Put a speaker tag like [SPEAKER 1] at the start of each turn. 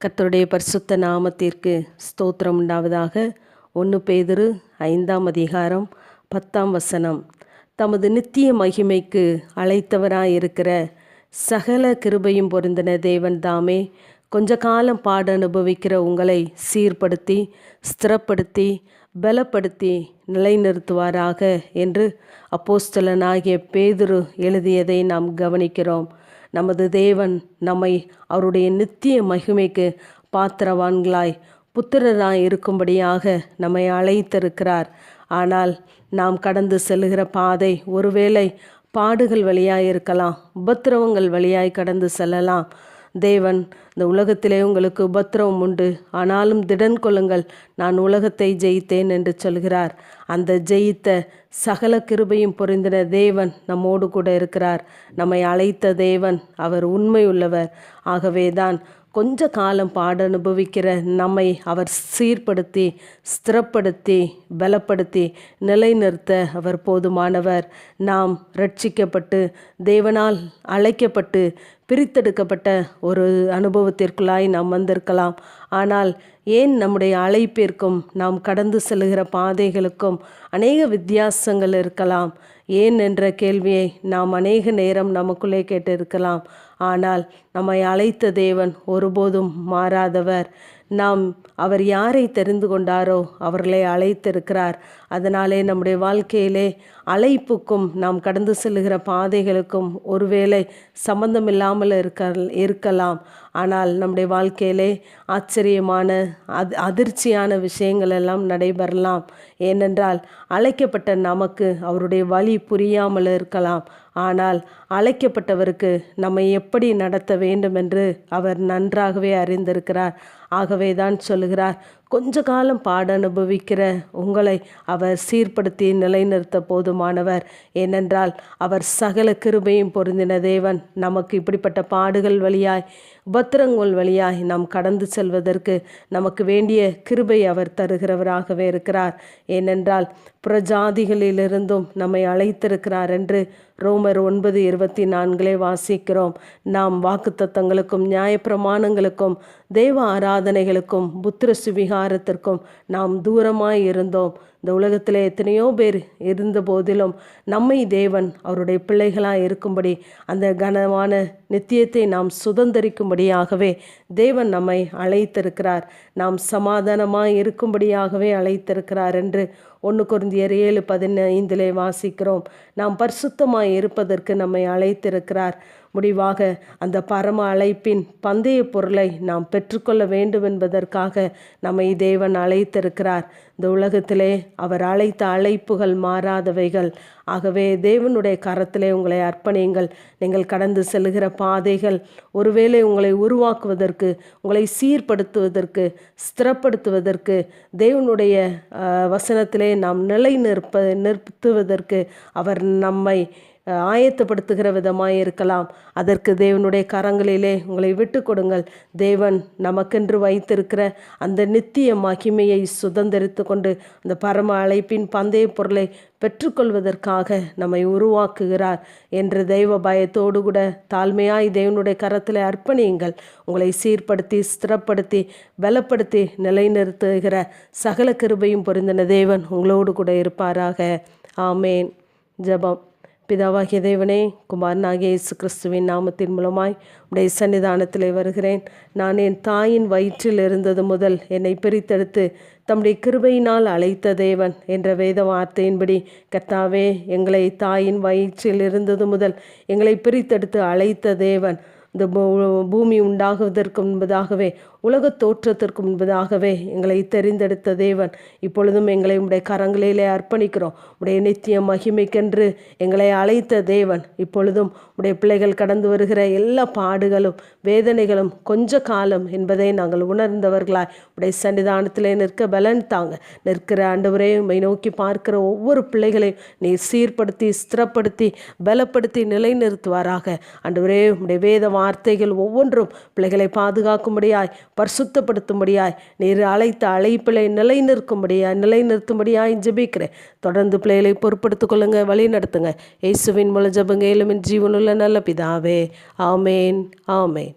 [SPEAKER 1] கர்த்தருடைய பரிசுத்த நாமத்திற்கு ஸ்தோத்திரம் உண்டாவதாக. ஒன்று பேதுரு ஐந்தாம் அதிகாரம் பத்தாம் வசனம். தமது நித்திய மகிமைக்கு அழைத்தவராயிருக்கிற சகல கிருபையும் பொருந்தின தேவன் தாமே கொஞ்ச காலம் பாட அனுபவிக்கிற உங்களை சீர்படுத்தி ஸ்திரப்படுத்தி பலப்படுத்தி நிலைநிறுத்துவாராக என்று அப்போஸ்தலனாகிய பேதுரு எழுதியதை நாம் கவனிக்கிறோம். நமது தேவன் நம்மை அவருடைய நித்திய மகிமைக்கு பாத்திரவான்களாய் புத்திரராய் இருக்கும்படியாக நம்மை அழைத்திருக்கிறார். ஆனால் நாம் கடந்து செல்லுகிற பாதை ஒருவேளை பாடுகள் வழியாய் இருக்கலாம் உபத்திரவங்கள் வழியாய் கடந்து செல்லலாம். தேவன் இந்த உலகத்திலே உங்களுக்கு உபத்திரவம் உண்டு. ஆனாலும் திடன் கொள்ளுங்கள் நான் உலகத்தை ஜெயித்தேன் என்று சொல்கிறார். அந்த ஜெயித்த சகல கிருபையும் பொருந்தின தேவன் நம்மோடு கூட இருக்கிறார். நம்மை அழைத்த தேவன் அவர் உண்மை உள்ளவர் ஆகவே தான் கொஞ்ச காலம் பாட அனுபவிக்கிற நம்மை அவர் சீர்படுத்தி ஸ்திரப்படுத்தி பலப்படுத்தி நிலைநிறுத்த அவர் போதுமானவர். நாம் ரட்சிக்கப்பட்டு தேவனால் அழைக்கப்பட்டு பிரித்தெடுக்கப்பட்ட ஒரு அனுபவத்திற்குள்ளாய் நாம் வந்திருக்கலாம். ஆனால் ஏன் நம்முடைய அழைப்பிற்கும் நாம் கடந்து செல்கிற பாதைகளுக்கும் அநேக வித்தியாசங்கள் இருக்கலாம். ஏன் என்ற கேள்வியை நாம் அநேக நேரம் நமக்குள்ளே கேட்டிருக்கலாம். ஆனால் நம்மை அழைத்த தேவன் ஒருபோதும் மாறாதவர். நாம் அவர் யாரை தெரிந்து கொண்டாரோ அவர்களை அழைத்திருக்கிறார். அதனாலே நம்முடைய வாழ்க்கையிலே அழைப்புக்கும் நாம் கடந்து செல்லுகிற பாதைகளுக்கும் ஒருவேளை சம்பந்தமில்லாமல் இருக்க இருக்கலாம். ஆனால் நம்முடைய வாழ்க்கையிலே ஆச்சரியமான அது அதிர்ச்சியான விஷயங்கள் எல்லாம் நடைபெறலாம். ஏனென்றால் அழைக்கப்பட்ட நமக்கு அவருடைய வழி புரியாமல் இருக்கலாம். ஆனால் அழைக்கப்பட்டவருக்கு நம்மை எப்படி நடத்த வேண்டும் என்று அவர் நன்றாகவே அறிந்திருக்கிறார். ஆகவே தான் சொல்லுகிறார் கொஞ்ச காலம் பாட அனுபவிக்கிற உங்களை அவர் சீர்படுத்தி நிலைநிறுத்த போதுமானவர். ஏனென்றால் அவர் சகல கிருபையும் பொருந்தின தேவன். நமக்கு இப்படிப்பட்ட பாடுகள் வழியாய் உபத்திரங்கள் வழியாய் நாம் கடந்து செல்வதற்கு நமக்கு வேண்டிய கிருபை அவர் தருகிறவராகவே இருக்கிறார். ஏனென்றால் புறஜாதிகளிலிருந்தும் நம்மை அழைத்திருக்கிறார் என்று ரோமர் ஒன்பது இருபத்தி நான்கிலே வாசிக்கிறோம். நாம் வாக்குத்தத்தங்களுக்கும் நியாயப்பிரமாணங்களுக்கும் தெய்வ ஆராதனைகளுக்கும் புத்திர சுவிகாரத்திற்கும் நாம் தூரமாய் இருந்தோம். இந்த உலகத்தில் எத்தனையோ பேர் இருந்த போதிலும் நம்மை தேவன் அவருடைய பிள்ளைகளாக இருக்கும்படி அந்த கனமான நித்தியத்தை நாம் சுதந்திரிக்கும்படியாகவே தேவன் நம்மை அழைத்திருக்கிறார். நாம் சமாதானமாக இருக்கும்படியாகவே அழைத்திருக்கிறார் என்று ஒன்று குருந்தியர் ஏழு பதினைந்திலே வாசிக்கிறோம். நாம் பரிசுத்தமாக இருப்பதற்கு நம்மை அழைத்திருக்கிறார். முடிவாக அந்த பரம அழைப்பின் பந்தய பொருளை நாம் பெற்றுக்கொள்ள வேண்டும் என்பதற்காக நம்மை தேவன் அழைத்திருக்கிறார். இந்த உலகத்திலே அவர் அழைத்த அழைப்புகள் மாறாதவைகள். ஆகவே தேவனுடைய கரத்திலே உங்களை அர்ப்பணியுங்கள். நீங்கள் கடந்து செல்கிற பாதைகள் ஒருவேளை உங்களை உருவாக்குவதற்கு உங்களை சீர்படுத்துவதற்கு ஸ்திரப்படுத்துவதற்கு தேவனுடைய வசனத்திலே நாம் நிலை நிற்ப நிறுத்துவதற்கு அவர் நம்மை ஆயத்தப்படுத்துகிற விதமாக இருக்கலாம். அதற்கு தேவனுடைய கரங்களிலே உங்களை விட்டு கொடுங்கள். தேவன் நமக்கென்று வைத்திருக்கிற அந்த நித்திய மகிமையை சுதந்திரித்து கொண்டு அந்த பரம அழைப்பின் பந்தய பொருளை பெற்றுக்கொள்வதற்காக நம்மை உருவாக்குகிறார் என்று தெய்வ பயத்தோடு கூட தாழ்மையாய் தேவனுடைய கரத்தில் அர்ப்பணியுங்கள். உங்களை சீர்படுத்தி ஸ்திரப்படுத்தி பலப்படுத்தி நிலைநிறுத்துகிற சகல கிருபையும் பொருந்தின தேவன் உங்களோடு கூட இருப்பாராக. ஆமேன். ஜபம். பிதாவாகிய தேவனே குமாரனாகிய இயேசு கிறிஸ்துவின் நாமத்தின் மூலமாய் உடைய சன்னிதானத்திலே வருகிறேன். நான் என் தாயின் வயிற்றில் இருந்தது முதல் என்னை பிரித்தெடுத்து தம்முடைய கிருபையினால் அழைத்த தேவன் என்ற வேத வார்த்தையின்படி கர்த்தாவே எங்களை தாயின் வயிற்றில் இருந்தது முதல் எங்களை பிரித்தெடுத்து அழைத்த தேவன். இந்த பூமி உண்டாகுவதற்கு முன்பதாகவே உலகத் தோற்றத்திற்கு முன்பதாகவே எங்களை தெரிந்தெடுத்த தேவன். இப்பொழுதும் எங்களை உடைய கரங்களிலே அர்ப்பணிக்கிறோம். உடைய நித்திய மகிமைக்கென்று எங்களை அழைத்த தேவன். இப்பொழுதும் உடைய பிள்ளைகள் கடந்து வருகிற எல்லா பாடுகளும் வேதனைகளும் கொஞ்ச காலம் என்பதை நாங்கள் உணர்ந்தவர்களாய் உடைய சன்னிதானத்திலே நிற்க பலன் தாங்க. நிற்கிற ஆண்டவரே உண்மை நோக்கி பார்க்கிற ஒவ்வொரு பிள்ளைகளையும் நீர் சீர்படுத்தி ஸ்திரப்படுத்தி பலப்படுத்தி நிலைநிறுத்துவாராக. ஆண்டவரே உடைய வேத வார்த்தைகள் ஒவ்வொன்றும் பிள்ளைகளை பாதுகாக்கும்படியாய் பரிசுத்தப்படுத்தும்படியாய் நீர் அழைத்த அழைப்பிலை நிலை நிற்கும்படியாய் நிலை நிறுத்தும்படியாய் ஜெபிக்கிறேன். தொடர்ந்து பிள்ளைகளை பொறுப்படுத்திக் கொள்ளுங்க வழி நடத்துங்க. இயேசுவின் மூலம் ஜபங்க ஏழுமின் ஜீவனுள்ள நல்ல பிதாவே. ஆமேன் ஆமேன்.